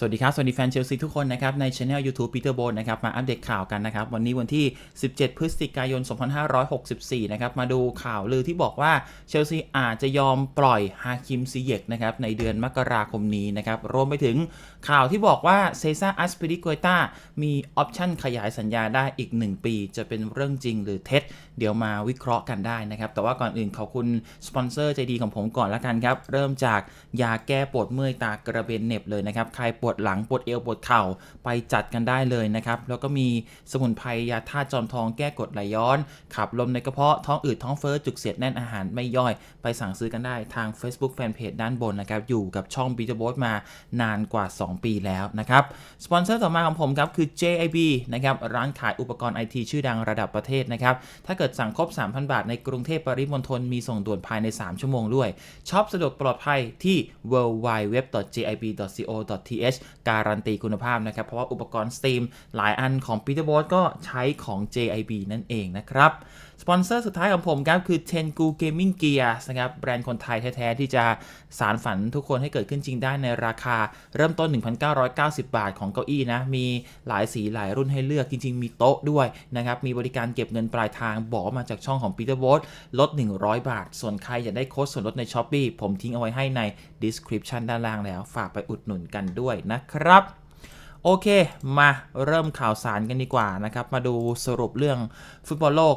สวัสดีครับ สวัสดีแฟนเชลซีทุกคนนะครับ ในช anel YouTube Peter b o นะครับ มาอัปเดตข่าวกันนะครับ วันนี้วันที่ 17 พฤศจิกายน 2564 นะครับ มาดูข่าวลือที่บอกว่าเชลซีอาจจะยอมปล่อยฮาคิมซิเยกนะครับ ในเดือนมกราคมนี้นะครับ รวมไปถึงข่าวที่บอกว่าเซซ่าอัสปิริโกต้ามีออปชั่นขยายสัญญาได้อีก 1 ปี จะเป็นเรื่องจริงหรือเท็จ เดี๋ยวมาวิเคราะห์กันได้นะครับ แต่ว่าก่อนอื่นขอบคุณสปอนเซอร์ใจดีของผมก่อนละกันครับ เริ่มจากยาแก้ปวดเมื่อยตากระเบนเน็บเลยนะครับ ใครปวดดหลังปวดเอวปวดเข่าไปจัดกันได้เลยนะครับ แล้วก็มีสมุนไพรยาธาตุจอมทองแก้กรดไหลย้อน ขับลมในกระเพาะท้องอืดท้องเฟ้อจุกเสียดแน่นอาหารไม่ย่อย ไปสั่งซื้อกันได้ทาง Facebook Fanpage ด้านบนนะครับ อยู่กับช่อง b e a t e r b o a t มานานกว่า 2 ปีแล้วนะครับสปอนเซอร์ต่อมาของผมครับคือ JIB นะครับร้านขายอุปกรณ์ไอทีชื่อดังระดับประเทศนะครับถ้าเกิดสั่งครบ 3,000 บาทในกรุงเทพปริมณฑลมีส่งด่วนภายใน 3 ชั่วโมงด้วยช็อปสะดวกปลอดภัยที่ www.jib.co.th การันตีคุณภาพนะครับ เพราะว่าอุปกรณ์ Steam หลายอันของ Peter b o a t ก็ใช้ของ JIB นั่นเองนะครับสปอนเซอร์สุดท้ายของผมครับคือ Tengu Gaming Gears นะครับแบรนด์คนไทยแท้ ๆ ที่จะสารฝันทุกคนให้เกิดขึ้นจริงได้ในราคาเริ่มต้น 1,990 บาทของเก้าอี้นะ มีหลายสีหลายรุ่นให้เลือกจริง ๆ มีโต๊ะด้วยนะครับ มีบริการเก็บเงินปลายทางบอกมาจากช่องของ Peter b o a t ลด 100 บาท ส่วนใครอยากได้โค้ดส่วนลดใน s h อ p e e ผมทิ้งเอาไว้ให้ใน description ด้านล่างแล้ว ฝากไปอุดหนุนกันด้วยนะครับ โอเค มาเริ่มข่าวสารกันดีกว่านะครับ มาดูสรุปเรื่องฟุตบอลโลก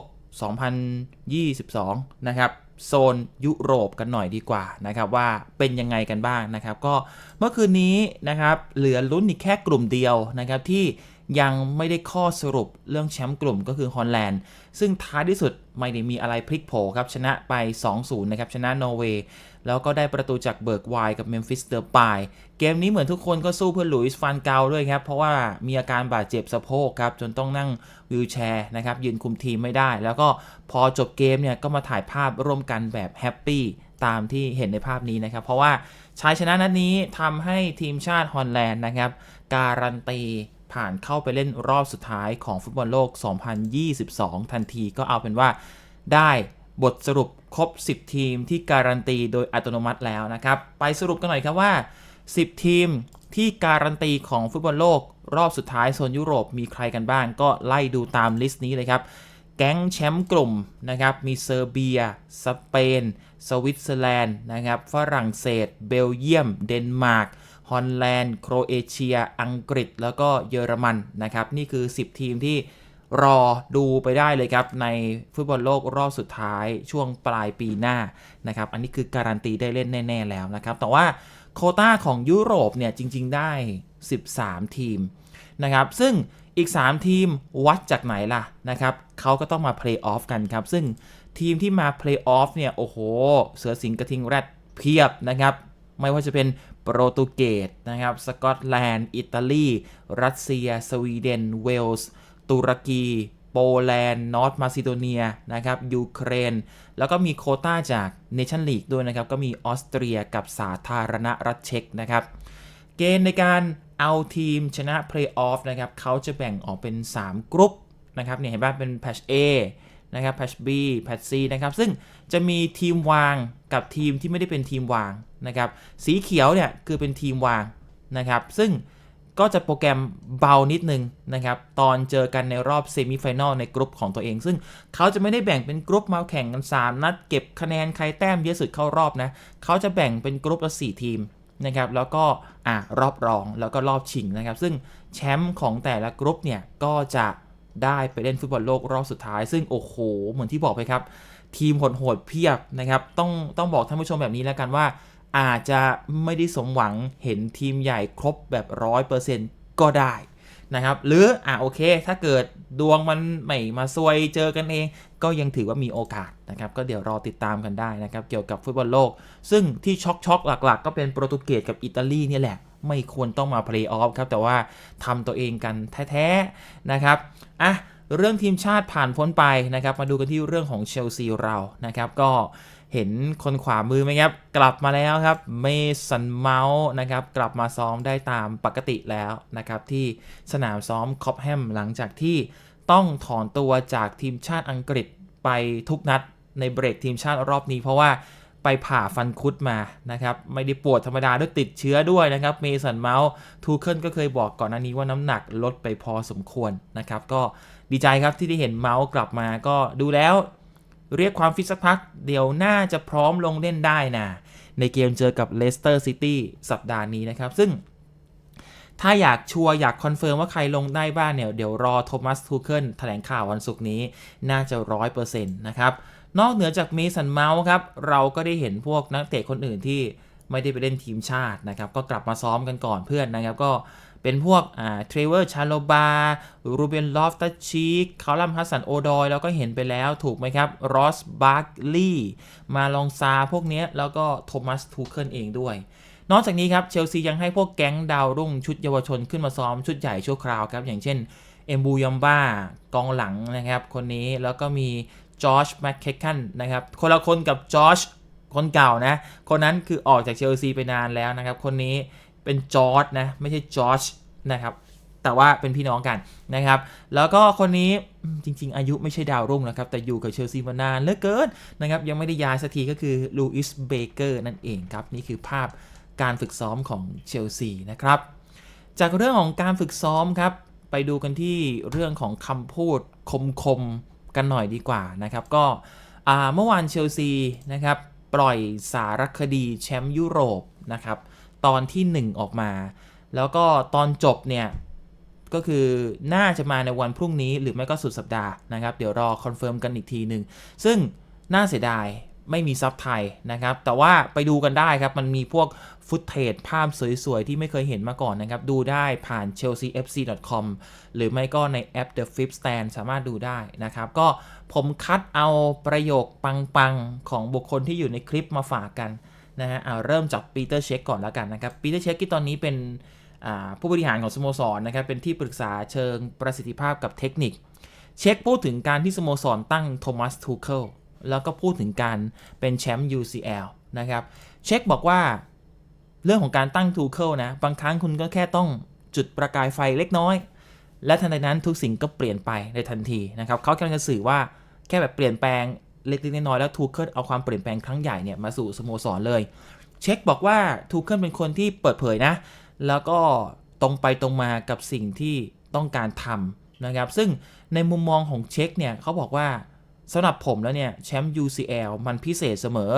2022 นะครับโซนยุโรปกันหน่อยดีกว่านะครับว่าเป็นยังไงกันบ้างนะครับ ก็เมื่อคืนนี้นะครับเหลือลุ้นอีกแค่กลุ่มเดียวนะครับที่ ยังไม่ได้ข้อสรุปเรื่องแชมป์กลุ่มก็คือฮอลแลนด์ ซึ่งท้ายที่สุดไม่ได้มีอะไรพลิกโผครับ ชนะไป 2-0 นะครับ ชนะนอร์เวย์ แล้วก็ได้ประตูจากเบิร์กไวกับเมมฟิสเดอร์ปายเกมนี้เหมือนทุกคนก็สู้เพื่อหลุยส์ฟันเกาด้วยครับ เพราะว่ามีอาการบาดเจ็บสะโพกครับ จนต้องนั่งวิวแชร์นะครับ ยืนคุมทีมไม่ได้ แล้วก็พอจบเกมเนี่ยก็มาถ่ายภาพร่วมกันแบบแฮปปี้ตามที่เห็นในภาพนี้นะครับ เพราะว่าชัยชนะนัดนี้ทำให้ทีมชาติฮอลแลนด์นะครับ การันตี ผ่านเข้าไปเล่นรอบสุดท้ายของฟุตบอลโลก 2022 ทันทีก็เอาเป็นว่าได้บทสรุปครบ 10 ทีมที่การันตีโดยอัตโนมัติแล้วนะครับ ไปสรุปกันหน่อยครับว่า 10 ทีมที่การันตีของฟุตบอลโลก รอบสุดท้ายโซนยุโรปมีใครกันบ้าง ก็ไล่ดูตามลิสต์นี้เลยครับ แก๊งแชมป์กลุ่มนะครับ มีเซอร์เบีย สเปน สวิตเซอร์แลนด์นะครับ ฝรั่งเศส เบลเยียม เดนมาร์ก ฮอลแลนด์ โครเอเชีย อังกฤษ แล้วก็เยอรมันนะครับ นี่คือ 10 ทีมที่รอดูไปได้เลยครับ ในฟุตบอลโลกรอบสุดท้ายช่วงปลายปีหน้านะครับ อันนี้คือการันตีได้เล่นแน่ ๆ แล้วนะครับ แต่ว่าโคต้าของยุโรปเนี่ยจริง ๆ ได้ 13 ทีมนะครับ ซึ่งอีก 3 ทีมวัดจากไหนล่ะนะครับเขาก็ต้องมาเพลย์ออฟกันครับ ซึ่งทีมที่มาเพลย์ออฟเนี่ย โอ้โห เสือสิงห์กระทิงแรดเพียบนะครับ ไม่ว่าจะเป็น โปรตุเกสนะครับ สกอตแลนด์ อิตาลี รัสเซีย สวีเดน เวลส์ ตุรกี โปแลนด์ นอร์ทมาซิโดเนีย นะครับ ยูเครน แล้วก็มีโคต้าจากเนชั่นลีกด้วยนะครับ ก็มีออสเตรียกับสาธารณรัฐเช็กนะครับ เกณฑ์ในการเอาทีมชนะเพลย์ออฟนะครับ เขาจะแบ่งออกเป็น 3 กรุ๊ปนะครับ เนี่ยเห็นป่ะเป็นแพช A นะครับแพช B แพช C นะครับ ซึ่งจะมีทีมวางกับทีมที่ไม่ได้เป็นทีมวางนะครับ สีเขียวเนี่ยคือเป็นทีมวางนะครับ ซึ่งก็จะโปรแกรมเบานิดนึงนะครับ ตอนเจอกันในรอบเซมิไฟแนลในกรุ๊ปของตัวเอง ซึ่งเขาจะไม่ได้แบ่งเป็นกรุ๊ปมาแข่งกัน 3 นัดเก็บคะแนนใครแต้มเยอะสุดเข้ารอบนะ เขาจะแบ่งเป็นกรุ๊ปละ 4 ทีมนะครับ แล้วก็อ่ารอบรองแล้วก็รอบชิงนะครับ ซึ่งแชมป์ของแต่ละกรุ๊ปเนี่ยก็จะ ได้ไปเล่นฟุตบอลโลกรอบสุดท้าย ซึ่งโอ้โห เหมือนที่บอกไปครับ ทีมโหดๆเพียบนะครับ ต้องต้องบอกท่านผู้ชมแบบนี้แล้วกันว่า อาจจะไม่ได้สมหวังเห็นทีมใหญ่ครบแบบร้อยเปอร์เซ็นต์ก็ได้นะครับ หรืออ่าโอเค ถ้าเกิดดวงมันไม่มาซวยเจอกันเอง ก็ยังถือว่ามีโอกาสนะครับ ก็เดี๋ยวรอติดตามกันได้นะครับ เกี่ยวกับฟุตบอลโลก ซึ่งที่ช็อกช็อกหลัก ๆ ก็เป็นโปรตุเกสกับอิตาลีนี่แหละ ไม่ควรต้องมาเพลย์ออฟครับ แต่ว่าทำตัวเองกันแท้ๆนะครับอะเรื่องทีมชาติผ่านพ้นไปนะครับ มาดูกันที่เรื่องของเชลซีเรานะครับ ก็เห็นคนขวามือไหมครับ กลับมาแล้วครับเมสันเมาส์นะครับ กลับมาซ้อมได้ตามปกติแล้วนะครับ ที่สนามซ้อมคอปแฮมหลังจากที่ต้องถอนตัวจากทีมชาติอังกฤษไปทุกนัดในเบรกทีมชาติรอบนี้เพราะว่า ไปผ่าฟันคุดมานะครับ ไม่ได้ปวดธรรมดาด้วยติดเชื้อด้วยนะครับ เมสันเมาส์ทูเคิลก็เคยบอกก่อนหน้านี้ว่าน้ำหนักลดไปพอสมควรนะครับ ก็ดีใจครับที่ได้เห็นเมาส์กลับมาก็ดูแล้วเรียกความฟิตสักพัก เดี๋ยวน่าจะพร้อมลงเล่นได้นะในเกมเจอกับเลสเตอร์ซิตี้สัปดาห์นี้นะครับ ซึ่งถ้าอยากชัวร์อยากคอนเฟิร์มว่าใครลงได้บ้างเนี่ย เดี๋ยวรอโทมัสทูเคิลแถลงข่าววันศุกร์นี้น่าจะร้อยเปอร์เซ็นต์นะครับ นอกเหนือจากเมสันเมาส์ครับ เราก็ได้เห็นพวกนักเตะคนอื่นที่ไม่ได้ไปเล่นทีมชาตินะครับ ก็กลับมาซ้อมกันก่อนเพื่อนนะครับ ก็เป็นพวกอ่าเทรเวอร์ชาโลบารูเบนลอฟตัชชีกคาลัมฮัสสันโอดอยแล้วก็เห็นไปแล้วถูกไหมครับรอสบาร์กลีมาลองซาพวกนี้แล้วก็โทมัสทูเคิลเองด้วย นอกจากนี้ครับเชลซียังให้พวกแก๊งดาวรุ่งชุดเยาวชนขึ้นมาซ้อมชุดใหญ่ชั่วคราวครับ อย่างเช่นเอมบูยัมบ้ากองหลังนะครับ คนนี้แล้วก็มี จอร์จแมคเคคันนะครับคนละคนกับจอร์จคนเก่านะ คนนั้นคือออกจากเชลซีไปนานแล้วนะครับ คนนี้เป็นจอร์จนะ ไม่ใช่จอร์จนะครับ แต่ว่าเป็นพี่น้องกันนะครับ แล้วก็คนนี้จริง ๆ อายุไม่ใช่ดาวรุ่งนะครับ แต่อยู่กับเชลซีมานานเหลือเกินนะครับ ยังไม่ได้ย้ายสักทีก็คือลูอิสเบเกอร์นั่นเองครับ นี่คือภาพการฝึกซ้อมของเชลซีนะครับ จากเรื่องของการฝึกซ้อมครับ ไปดูกันที่เรื่องของคำพูดคมๆ กันหน่อยดีกว่านะครับ ก็เมื่อวานเชลซีนะครับปล่อยสารคดีแชมป์ยุโรปนะครับตอนที่ 1 ออกมา แล้วก็ตอนจบเนี่ยก็คือน่าจะมาในวันพรุ่งนี้หรือไม่ก็สุดสัปดาห์นะครับ เดี๋ยวรอคอนเฟิร์มกันอีกทีหนึ่งซึ่งน่าเสียดาย ไม่มีซับไทยนะครับ แต่ว่าไปดูกันได้ครับ มันมีพวกฟุตเทจภาพสวย ๆ ที่ไม่เคยเห็นมาก่อนนะครับ ดูได้ผ่าน chelseafc.com หรือไม่ก็ในแอป The Fifth Stand สามารถดูได้นะครับ ก็ผมคัดเอาประโยคปัง ๆ ของบุคคลที่อยู่ในคลิปมาฝากกันนะฮะเอาเริ่มจากปีเตอร์เช็คก่อนแล้วกันนะครับปีเตอร์เช็คที่ตอนนี้เป็นผู้บริหารของสโมสรนะครับเป็นที่ปรึกษาเชิงประสิทธิภาพกับเทคนิค เช็คพูดถึงการที่สโมสรตั้งโทมัสทูเคิล แล้วก็พูดถึงการเป็นแชมป์ UCL นะครับ เช็คบอกว่าเรื่องของการตั้งทูเคิลนะ บางครั้งคุณก็แค่ต้องจุดประกายไฟเล็กน้อย และทันใดนั้นทุกสิ่งก็เปลี่ยนไปในทันทีนะครับเขากำลังจะสื่อว่าแค่แบบเปลี่ยนแปลงเล็กๆน้อยๆแล้วทูเคิลเอาความเปลี่ยนแปลงครั้งใหญ่เนี่ยมาสู่สโมสรเลย เช็คบอกว่าทูเคิลเป็นคนที่เปิดเผยนะ แล้วก็ตรงไปตรงมากับสิ่งที่ต้องการทำนะครับ ซึ่งในมุมมองของเช็คเนี่ยเขาบอกว่า สำหรับผมแล้วเนี่ยแชมป์ UCL มันพิเศษเสมอ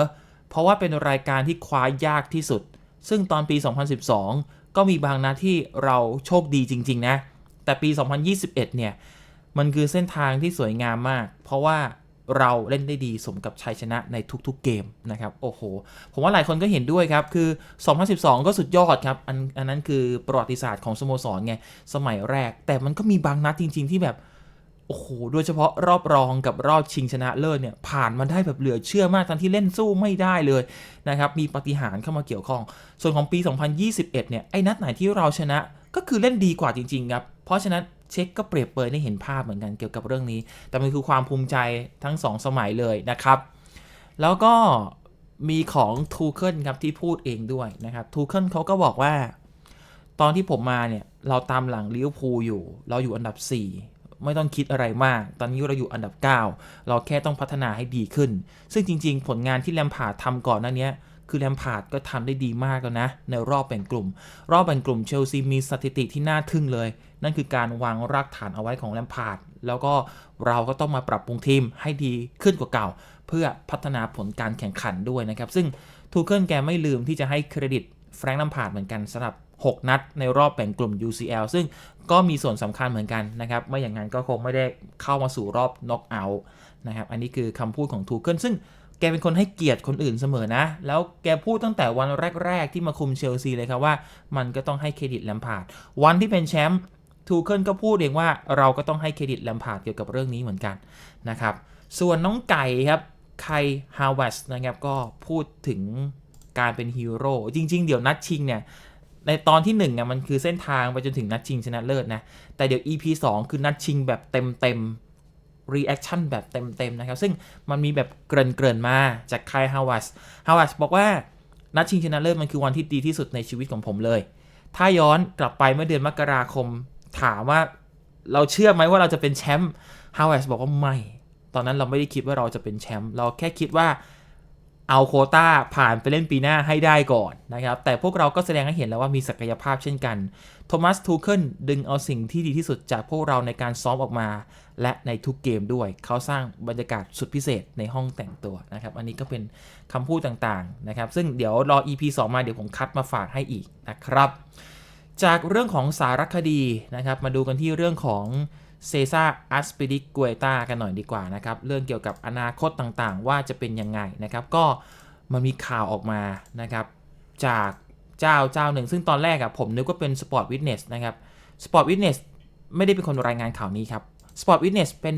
เพราะว่าเป็นรายการที่คว้ายากที่สุด ซึ่งตอนปี 2012 ก็มีบางนัดที่เราโชคดีจริง ๆ นะ แต่ปี 2021 เนี่ย มันคือเส้นทางที่สวยงามมาก เพราะว่าเราเล่นได้ดีสมกับชัยชนะในทุกๆเกมนะครับ โอ้โห ผมว่าหลายคนก็เห็นด้วยครับ คือ 2012 ก็สุดยอดครับ อันอันนั้นคือประวัติศาสตร์ของสโมสรไง สมัยแรก แต่มันก็มีบางนัดจริง ๆ ที่แบบ โอ้โห โดยเฉพาะรอบรองกับรอบชิงชนะเลิศเนี่ย ผ่านมาได้แบบเหลือเชื่อมากทั้งที่เล่นสู้ไม่ได้เลยนะครับ มีปฏิหารเข้ามาเกี่ยวข้อง ส่วนของปี 2021 เนี่ย ไอ้นัดไหนที่เราชนะก็คือเล่นดีกว่าจริง ๆ ครับ เพราะฉะนั้นเช็คก็เปรียบเปยให้เห็นภาพเหมือนกันเกี่ยวกับเรื่องนี้ แต่มันคือความภูมิใจทั้ง 2 สมัยเลยนะครับ แล้วก็มีของทูเคิลครับที่พูดเองด้วยนะครับทูเคิลเขาก็บอกว่า ตอนที่ผมมาเนี่ยเราตามหลังลิเวอร์พูลอยู่ เราอยู่อันดับ 4 ไม่ต้องคิดอะไรมาก ตอนนี้เราอยู่อันดับ 9 เราแค่ต้องพัฒนาให้ดีขึ้น ซึ่งจริง ๆ ผลงานที่แลมพาร์ดทำก่อนหน้าเนี้ยคือแลมพาร์ดก็ทำได้ดีมากแล้วนะ ในรอบแบ่งกลุ่ม รอบแบ่งกลุ่มเชลซีมีสถิติที่น่าทึ่งเลย นั่นคือการวางรากฐานเอาไว้ของแลมพาร์ดแล้วก็เราก็ต้องมาปรับปรุงทีมให้ดีขึ้นกว่าเก่า เพื่อพัฒนาผลการแข่งขันด้วยนะครับ ซึ่งทูเคิลแกไม่ลืมที่จะให้เครดิต แฟรงค์ลัมพาร์ดเหมือนกันสำหรับ 6 นัดในรอบแบ่งกลุ่ม UCL ซึ่งก็มีส่วนสำคัญเหมือนกันนะครับ ไม่อย่างนั้นก็คงไม่ได้เข้ามาสู่รอบน็อกเอาท์นะครับ อันนี้คือคำพูดของทูเคิลซึ่งแกเป็นคนให้เกียรติคนอื่นเสมอนะ แล้วแกพูดตั้งแต่วันแรก ๆ ที่มาคุมเชลซีเลยครับว่า มันก็ต้องให้เครดิตแลมพาร์ดวันที่เป็นแชมป์ทูเคิลก็พูดเองว่าเราก็ต้องให้เครดิตแลมพาร์ดเกี่ยวกับเรื่องนี้เหมือนกันนะครับ ส่วนน้องไก่ครับไคฮาวเวสนะครับก็พูดถึง การเป็นฮีโร่จริง ๆ เดี๋ยวนัดชิงเนี่ยในตอนที่1เนี่ยมันคือเส้นทางไปจนถึงนัดชิงชนะเลิศนะ แต่เดี๋ยว EP 2 คือนัดชิงแบบเต็มเต็มรีแอคชั่นแบบเต็มเต็มๆนะครับ ซึ่งมันมีแบบเกริ่นๆมาจากไคฮาว a สฮาว a สบอกว่านัดชิงชนะเลิศมันคือวันที่ดีที่สุดในชีวิตของผมเลย ถ้าย้อนกลับไปเมื่อเดือนมกราคม ถามว่าเราเชื่อไหมว่าเราจะเป็นแชมป์ฮาว a สบอกว่าไม่ ตอนนั้นเราไม่ได้คิดว่าเราจะเป็นแชมป์เราแค่คิดว่า เอาโคต้าผ่านไปเล่นปีหน้าให้ได้ก่อนนะครับ แต่พวกเราก็แสดงให้เห็นแล้วว่ามีศักยภาพเช่นกันโทมัสทูเคิลดึงเอาสิ่งที่ดีที่สุดจากพวกเราในการซ้อมออกมา และในทุกเกมด้วย เขาสร้างบรรยากาศสุดพิเศษในห้องแต่งตัวนะครับ อันนี้ก็เป็นคำพูดต่างๆนะครับ ซึ่งเดี๋ยวรอ EP 2 มาเดี๋ยวผมคัดมาฝากให้อีกนะครับ จากเรื่องของสารคดีนะครับ มาดูกันที่เรื่องของ เซซ่าอัสปิดิก u ตากันหน่อยดีกว่านะครับ เรื่องเกี่ยวกับอนาคตต่างๆ ว่าจะเป็นยังไงนะครับ ก็มันมีข่าวออกมานะครับ จากเจ้าเจ้าหนึ่ง ซึ่งตอนแรกอะผมนึกว่าเป็น Sport Witness นะครับ Sport Witness ไม่ได้เป็นคนรายงานข่าวนี้ครับ Sport Witness เป็น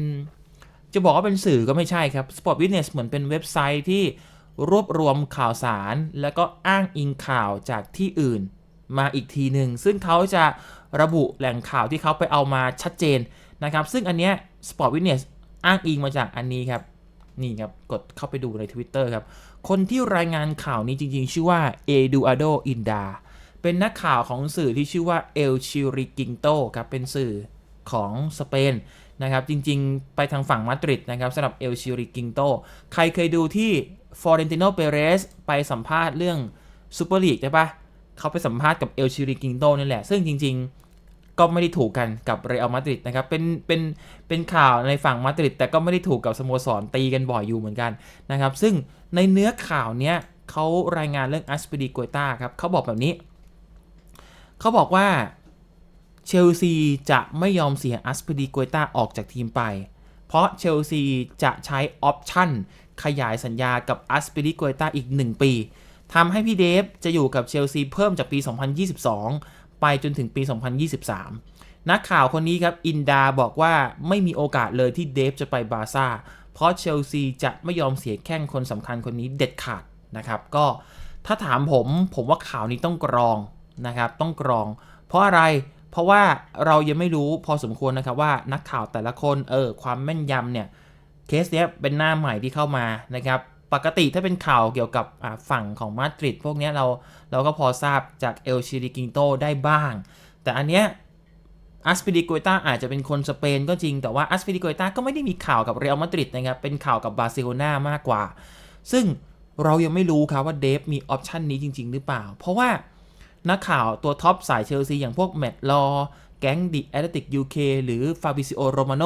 จะบอกว่าเป็นสื่อก็ไม่ใช่ครับ Sport Witness เหมือนเป็นเว็บไซต์ที่รวบรวมข่าวสาร แล้วก็อ้างอิงข่าวจากที่อื่นมาอีกทีหนึ่งซึ่งเขาจะ ระบุแหล่งข่าวที่เขาไปเอามาชัดเจนนะครับ ซึ่งอันเนี้ย Sport Witness อ้างอิงมาจากอันนี้ครับ นี่ครับ กดเข้าไปดูใน Twitter ครับ คนที่รายงานข่าวนี้จริงๆ ชื่อว่า Eduardo Inda เป็นนักข่าวของสื่อที่ชื่อว่า El Chiriquinto ครับ เป็นสื่อของสเปนนะครับ จริงๆ ไปทางฝั่งมาดริดนะครับสำหรับ El Chiriquinto ใครเคยดูที่ Florentino Perez ไปสัมภาษณ์เรื่องซูเปอร์ลีกใช่ปะเขาไปสัมภาษณ์กับ El Chiriquinto นี่แหละ ซึ่งจริง ๆ ก็ไม่ได้ถูกกันกับเรอัลมาดริดนะครับเป็นเป็นเป็นข่าวในฝั่งมาดริดแต่ก็ไม่ได้ถูกกับสโมสรตีกันบ่อยอยู่เหมือนกันนะครับซึ่งในเนื้อข่าวเนี้ยเขารายงานเรื่องอัสเปดีโกตาครับเขาบอกแบบนี้ เขาบอกว่าเชลซีจะไม่ยอมเสียอัสเปดีโกตาออกจากทีมไป เพราะเชลซีจะใช้ออปชั่นขยายสัญญากับอัสเปดีโกตาอีก 1 ปีทำให้พี่เดฟจะอยู่กับเชลซีเพิ่มจากปี 2022 ไปจนถึงปี 2023 นักข่าวคนนี้ครับ อินดาบอกว่าไม่มีโอกาสเลยที่เดฟจะไปบาร์ซ่า เพราะเชลซีจะไม่ยอมเสียแข้งคนสำคัญคนนี้เด็ดขาดนะครับ ก็ถ้าถามผมผมว่าข่าวนี้ต้องกรองนะครับ ต้องกรอง เพราะอะไรเพราะว่าเรายังไม่รู้พอสมควรนะครับว่านักข่าวแต่ละคนเออความแม่นยำเนี่ยเคสเนี้ยเป็นหน้าใหม่ที่เข้ามานะครับ ปกติถ้าเป็นข่าวเกี่ยวกับฝั่งของมาดริดพวกนี้เราเราก็พอทราบจากเอลชิริกิงโตได้บ้าง แต่อันเนี้ยอัสปิดิโกตาอาจจะเป็นคนสเปนก็จริง แต่ว่าอัสปิดิโกตาก็ไม่ได้มีข่าวกับเรอัลมาดริดนะครับ เป็นข่าวกับบาร์เซโลนามากกว่า ซึ่งเรายังไม่รู้ครับว่าเดฟมีออปชันนี้จริง ๆ หรือเปล่า เพราะว่านักข่าวตัวท็อปสายเชลซีอย่างพวกแมตต์ลอแก๊งดิแอตติกยูเคหรือฟาบิซิโอโรมาโน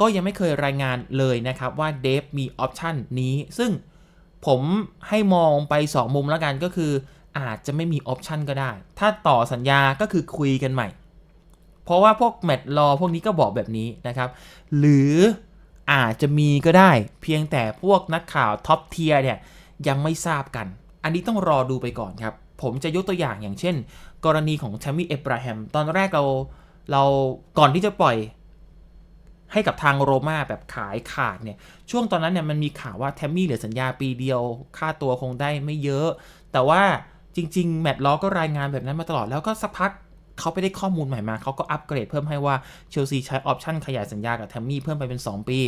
ก็ยังไม่เคยรายงานเลยนะครับว่าเดฟมีออปชันนี้ ซึ่ง ผมให้มองไป 2 มุมแล้วกันก็คือ อาจจะไม่มีออปชันก็ได้ ถ้าต่อสัญญาก็คือคุยกันใหม่ เพราะว่าพวกแมตต์ลอพวกนี้ก็บอกแบบนี้นะครับ หรืออาจจะมีก็ได้ เพียงแต่พวกนักข่าวท็อปเทียร์เนี่ยยังไม่ทราบกัน อันนี้ต้องรอดูไปก่อนครับ ผมจะยกตัวอย่างอย่างเช่น กรณีของแทมมี่เอบราฮัมตอนแรกเราเราก่อนที่จะปล่อย ให้กับทางโรม่าแบบขายขาดเนี่ยช่วงตอนนั้นเนี่ยมันมีข่าวว่าแทมมี่เหลือสัญญาปีเดียว ค่าตัวคงได้ไม่เยอะ แต่ว่าจริง ๆ แมตต์ล้อก็รายงานแบบนั้นมาตลอดแล้วก็สักพักเขาไปได้ข้อมูลใหม่มาเขาก็อัปเกรดเพิ่มให้ว่าเชลซีใช้ออปชั่นขยายสัญญากับแทมมี่เพิ่มไปเป็น 2 ปี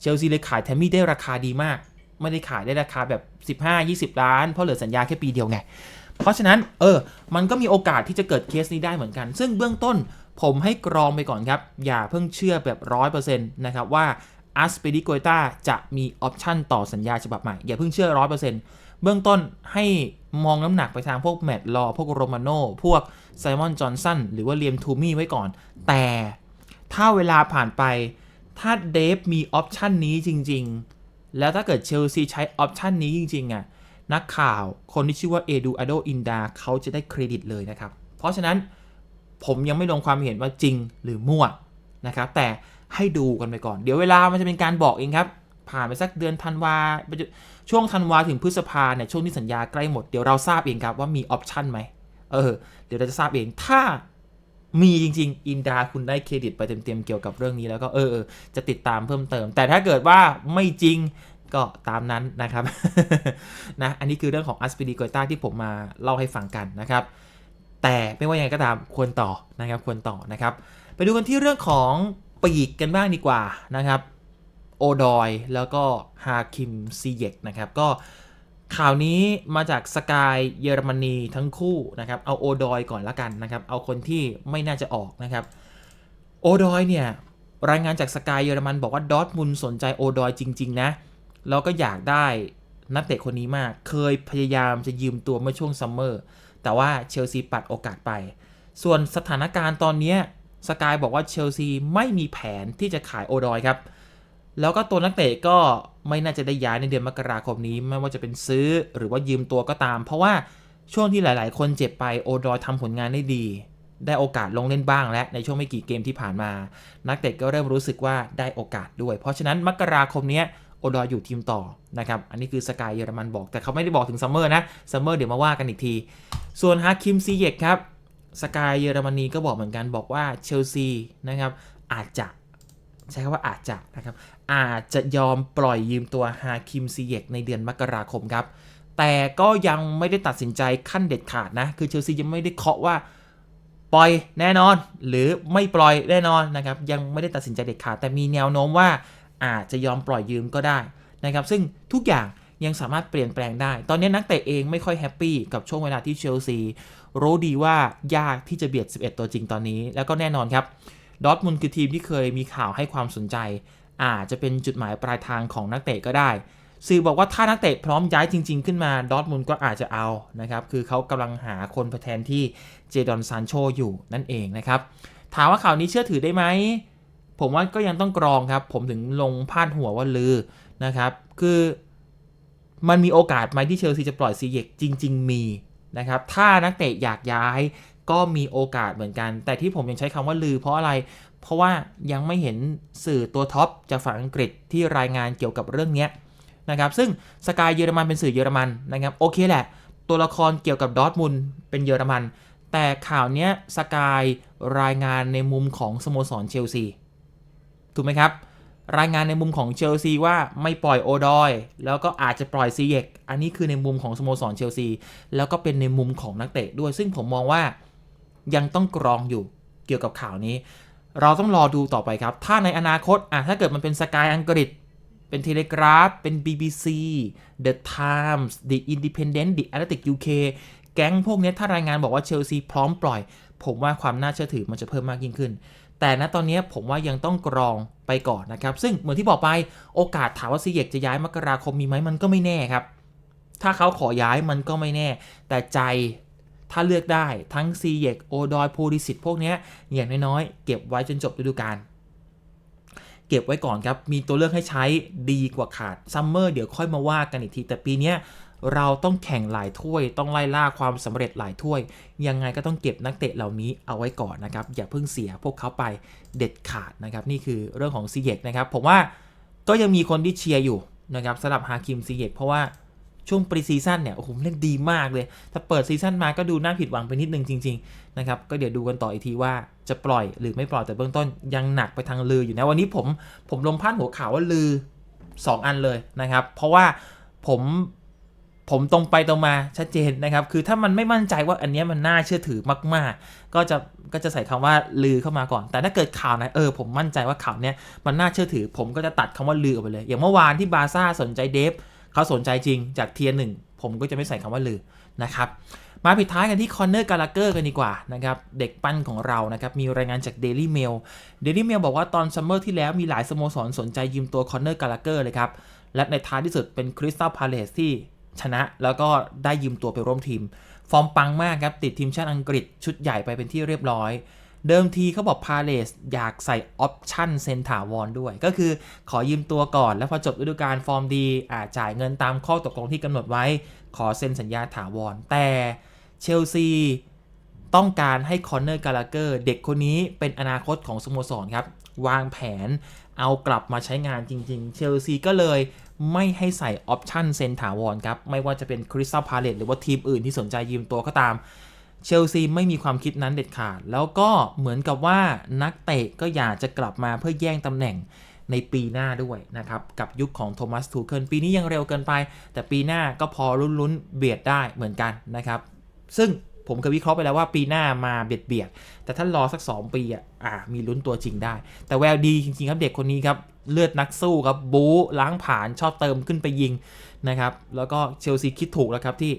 เชลซีเลยขายแทมมี่ได้ราคาดีมาก ไม่ได้ขายได้ราคาแบบ 15-20 ล้าน เพราะเหลือสัญญาแค่ปีเดียวไงเพราะฉะนั้นเออมันก็มีโอกาสที่จะเกิดเคสนี้ได้เหมือนกัน ซึ่งเบื้องต้น ผมให้กรองไปก่อนครับ อย่าเพิ่งเชื่อแบบร้อยเปอร์เซ็นต์นะครับว่าอัสเปดิโกตาจะมีออปชันต่อสัญญาฉบับใหม่ อย่าเพิ่งเชื่อร้อยเปอร์เซ็นต์เบื้องต้นให้มองน้ำหนักไปทางพวกแมตต์ลอพวกโรมาโนพวกไซมอนจอห์นสันหรือว่าเลียมทูมี่ไว้ก่อน แต่ถ้าเวลาผ่านไป ถ้าเดฟมีออปชันนี้จริง ๆ แล้วถ้าเกิดเชลซีใช้ออปชันนี้จริงๆอะนักข่าวคนที่ชื่อว่าเอดูอาโดอินดาเขาจะได้เครดิตเลยนะครับ เพราะฉะนั้น ผมยังไม่ลงความเห็นว่าจริงหรือมั่วนะครับแต่ให้ดูกันไปก่อน เดี๋ยวเวลามันจะเป็นการบอกเองครับ ผ่านไปสักเดือนธันวาช่วงธันวาถึงพฤษภาเนี่ยช่วงที่สัญญาใกล้หมดเดี๋ยวเราทราบเองครับว่ามีออปชันไหมเออเดี๋ยวเราจะทราบเองถ้ามีจริง ๆ อินดาคุณได้เครดิตไปเต็มๆเกี่ยวกับเรื่องนี้แล้วก็เออจะติดตามเพิ่มเติม แต่ถ้าเกิดว่าไม่จริงก็ตามนั้นนะครับนะอันนี้คือเรื่องของอัสปิดีโกต้าที่ผมมาเล่าให้ฟังกันนะครับ แต่ไม่ว่ายังไงก็ตามควรต่อนะครับควรต่อนะครับ ไปดูกันที่เรื่องของปีกกันบ้างดีกว่านะครับโอดอยแล้วก็ฮาคิมซีเยกนะครับก็ข่าวนี้มาจากสกายเยอรมนีทั้งคู่นะครับเอาโอดอยก่อนละกันนะครับเอาคนที่ไม่น่าจะออกนะครับโอดอยเนี่ยรายงานจากสกายเยอรมันบอกว่าดอทมุนสนใจโอดอยจริง ๆ นะ แล้วก็อยากได้นักเตะคนนี้มาก เคยพยายามจะยืมตัวเมื่อช่วงซัมเมอร์ แต่ว่าเชลซีปัดโอกาสไป ส่วนสถานการณ์ตอนนี้สกายบอกว่าเชลซีไม่มีแผนที่จะขายโอดอยครับ แล้วก็ตัวนักเตะก็ไม่น่าจะได้ย้ายในเดือนมกราคมนี้ ไม่ว่าจะเป็นซื้อหรือว่ายืมตัวก็ตาม เพราะว่าช่วงที่หลายๆ คนเจ็บไปโอดอยทำผลงานได้ดี ได้โอกาสลงเล่นบ้างและในช่วงไม่กี่เกมที่ผ่านมา นักเตะก็เริ่มรู้สึกว่าได้โอกาสด้วย เพราะฉะนั้นมกราคมนี้ โอดอยอยู่ทีมต่อนะครับ อันนี้คือสกายเยอรมันบอก แต่เขาไม่ได้บอกถึงซัมเมอร์นะ ซัมเมอร์เดี๋ยวมาว่ากันอีกที ส่วนฮาคิมซีเยกครับ สกายเยอรมนีก็บอกเหมือนกันบอกว่าเชลซีนะครับอาจจะใช้คำว่าอาจจะนะครับ อาจจะยอมปล่อยยืมตัวฮาคิมซีเยกในเดือนมกราคมครับ แต่ก็ยังไม่ได้ตัดสินใจขั้นเด็ดขาดนะ คือเชลซียังไม่ได้เคาะว่าปล่อยแน่นอน หรือไม่ปล่อยแน่นอนนะครับ ยังไม่ได้ตัดสินใจเด็ดขาด แต่มีแนวโน้มว่า อาจจะยอมปล่อยยืมก็ได้นะครับซึ่งทุกอย่างยังสามารถเปลี่ยนแปลงได้ ตอนนี้นักเตะเองไม่ค่อยแฮปปี้กับช่วงเวลาที่เชลซีรู้ดีว่ายากที่จะเบียด 11 ตัวจริงตอนนี้ แล้วก็แน่นอนครับดอทมุนคือทีมที่เคยมีข่าวให้ความสนใจ อาจจะเป็นจุดหมายปลายทางของนักเตะก็ได้ สื่อบอกว่าถ้านักเตะพร้อมย้ายจริง ๆ ขึ้นมาดอทมุนก็อาจจะเอานะครับคือเขากำลังหาคนแทนที่เจดอนซานโชอยู่นั่นเองนะครับถามว่าข่าวนี้เชื่อถือได้ไหม ผมว่าก็ยังต้องกรองครับ ผมถึงลงพาดหัวว่าลือนะครับ คือมันมีโอกาสไหมที่เชลซีจะปล่อยซีเยกจริง ๆ มีนะครับ ถ้านักเตะอยากย้ายก็มีโอกาสเหมือนกัน แต่ที่ผมยังใช้คำว่าลือเพราะอะไร เพราะว่ายังไม่เห็นสื่อตัวท็อปจากฝั่งอังกฤษที่รายงานเกี่ยวกับเรื่องนี้นะครับ ซึ่งสกายเยอรมันเป็นสื่อเยอรมันนะครับ โอเคแหละ ตัวละครเกี่ยวกับดอทมุนเป็นเยอรมัน แต่ข่าวนี้สกายรายงานในมุมของสโมสรเชลซี ถูกไหมครับ รายงานในมุมของเชลซีว่าไม่ปล่อยโอดอย แล้วก็อาจจะปล่อยซีเยกอันนี้คือในมุมของสโมสรเชลซี แล้วก็เป็นในมุมของนักเตะด้วย ซึ่งผมมองว่ายังต้องกรองอยู่เกี่ยวกับข่าวนี้ เราต้องรอดูต่อไปครับ ถ้าในอนาคตอะถ้าเกิดมันเป็นสกายอังกฤษเป็นเทเลกราฟ เป็น BBC The Times The Independent The Athletic UK แก๊งพวกนี้ถ้ารายงานบอกว่าเชลซีพร้อมปล่อย ผมว่าความน่าเชื่อถือมันจะเพิ่มมากยิ่งขึ้น แต่ณตอนนี้ผมว่ายังต้องกรองไปก่อนนะครับ ซึ่งเหมือนที่บอกไปโอกาสถามว่าซีเยกจะย้ายมกราคมมีไหมมันก็ไม่แน่ครับ ถ้าเขาขอย้ายมันก็ไม่แน่ แต่ใจถ้าเลือกได้ทั้งซีเยกโอดอยพูดิสิตพวกนี้อย่างน้อยๆ เก็บไว้จนจบฤดูกาลเก็บไว้ก่อนครับ มีตัวเลือกให้ใช้ดีกว่าขาดซัมเมอร์เดี๋ยวค่อยมาว่ากันอีกที แต่ปีนี้ เราต้องแข่งหลายถ้วย ต้องไล่ล่าความสำเร็จหลายถ้วย ยังไงก็ต้องเก็บนักเตะเหล่านี้เอาไว้ก่อนนะครับ อย่าเพิ่งเสียพวกเขาไปเด็ดขาดนะครับ นี่คือเรื่องของซีเยกนะครับ ผมว่าก็ยังมีคนที่เชียร์อยู่นะครับสำหรับฮาคิมซีเยกเพราะว่าช่วงปรีซีซั่นเนี่ยโอ้โหเล่นดีมากเลย ถ้าเปิดซีซั่นมาก็ดูน่าผิดหวังไปนิดนึงจริงๆนะครับก็เดี๋ยวดูกันต่ออีกทีว่าจะปล่อยหรือไม่ปล่อยแต่เบื้องต้นยังหนักไปทางลืออยู่นะวันนี้ผมผมลงพาดหัวข่าวว่าลือ 2 อันเลยนะครับ เพราะว่าผม ผมตรงไปตรงมาชัดเจนนะครับ คือถ้ามันไม่มั่นใจว่าอันนี้มันน่าเชื่อถือมาก ๆ ก็จะก็จะใส่คำว่าลือเข้ามาก่อน แต่ถ้าเกิดข่าวไหนเออผมมั่นใจว่าข่าวเนี้ยมันน่าเชื่อถือ ผมก็จะตัดคำว่าลือออกไปเลย อย่างเมื่อวานที่บาซ่าสนใจเดฟเขาสนใจจริงจากเทียร์หนึ่งผมก็จะไม่ใส่คำว่าลือนะครับมาปิดท้ายกันที่คอนเนอร์กาลาเกอร์กันดีกว่านะครับ เด็กปั้นของเรานะครับ มีรายงานจาก Daily Mail Daily Mail บอกว่าตอนซัมเมอร์ที่แล้วมีหลายสโมสรสนใจยืมตัวคอนเนอร์กาลาเกอร์เลยครับ และในท้ายที่สุดเป็นคริสตัลพาเลสที่ ชนะแล้วก็ได้ยืมตัวไปร่วมทีม ฟอร์มปังมากครับ ติดทีมชาติอังกฤษชุดใหญ่ไปเป็นที่เรียบร้อย เดิมทีเขาบอกพาเลสอยากใส่ออปชั่นเซนถาวรด้วย ก็คือขอยืมตัวก่อน แล้วพอจบฤดูกาลฟอร์มดีอาจ่ายเงินตามข้อตกลงที่กำหนดไว้ ขอเซ็นสัญญาถาวร แต่เชลซีต้องการให้คอนเนอร์กาลาเกอร์เด็กคนนี้เป็นอนาคตของสโมสรครับ วางแผนเอากลับมาใช้งานจริง ๆ เชลซีก็เลย ไม่ให้ใส่ออปชันเซ็นถาวรครับ ไม่ว่าจะเป็นคริสตัลพาเลตหรือว่าทีมอื่นที่สนใจยืมตัวก็ตาม เชลซีไม่มีความคิดนั้นเด็ดขาด แล้วก็เหมือนกับว่านักเตะก็อยากจะกลับมาเพื่อแย่งตำแหน่งในปีหน้าด้วยนะครับ กับยุคของโทมัสทูเคิลปีนี้ยังเร็วเกินไป แต่ปีหน้าก็พอลุ้นๆเบียดได้เหมือนกันนะครับ ซึ่งผมเคยวิเคราะห์ไปแล้วว่าปีหน้ามาเบียดเบียดๆแต่ถ้ารอสัก 2 ปีอะมีลุ้นตัวจริงได้ แต่แววดีจริงๆครับเด็กคนนี้ครับ เลือดนักสู้ครับบู๊ล้างผ่านชอบเติมขึ้นไปยิงนะครับ แล้วก็เชลซีคิดถูกแล้วครับที่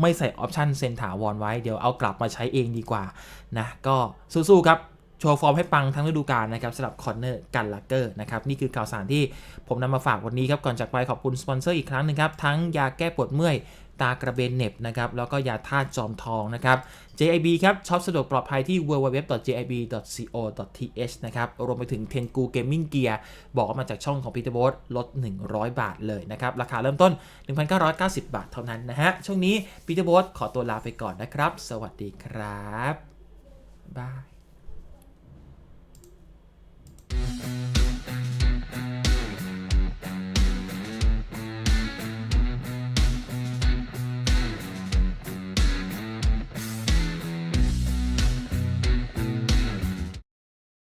ไม่ใส่ออปชันเซนถาวรไว้เดี๋ยวเอากลับมาใช้เองดีกว่านะก็สู้ๆครับโชว์ฟอร์มให้ปังทั้งฤดูกาลนะครับสำหรับคอนเนอร์กันลักเกอร์นะครับ นี่คือข่าวสารที่ผมนำมาฝากวันนี้ครับ ก่อนจากไปขอบคุณสปอนเซอร์อีกครั้งหนึงครับ ทั้งยาแก้ปวดเมื่อย ตากระเบนเน็บนะครับแล้วก็ยาธาตุจอมทองนะครับ JIB ครับช็อปสะดวกปลอดภัยที่ www.jib.co.th นะครับรวมไปถึง Tengu Gaming Gear บอกว่ามาจากช่องของพีเตอร์บอสลด 100 บาทเลยนะครับ ราคาเริ่มต้น 1,990 บาทเท่านั้นนะฮะ ช่วงนี้พีเตอร์บอสขอตัวลาไปก่อนนะครับ สวัสดีครับบาย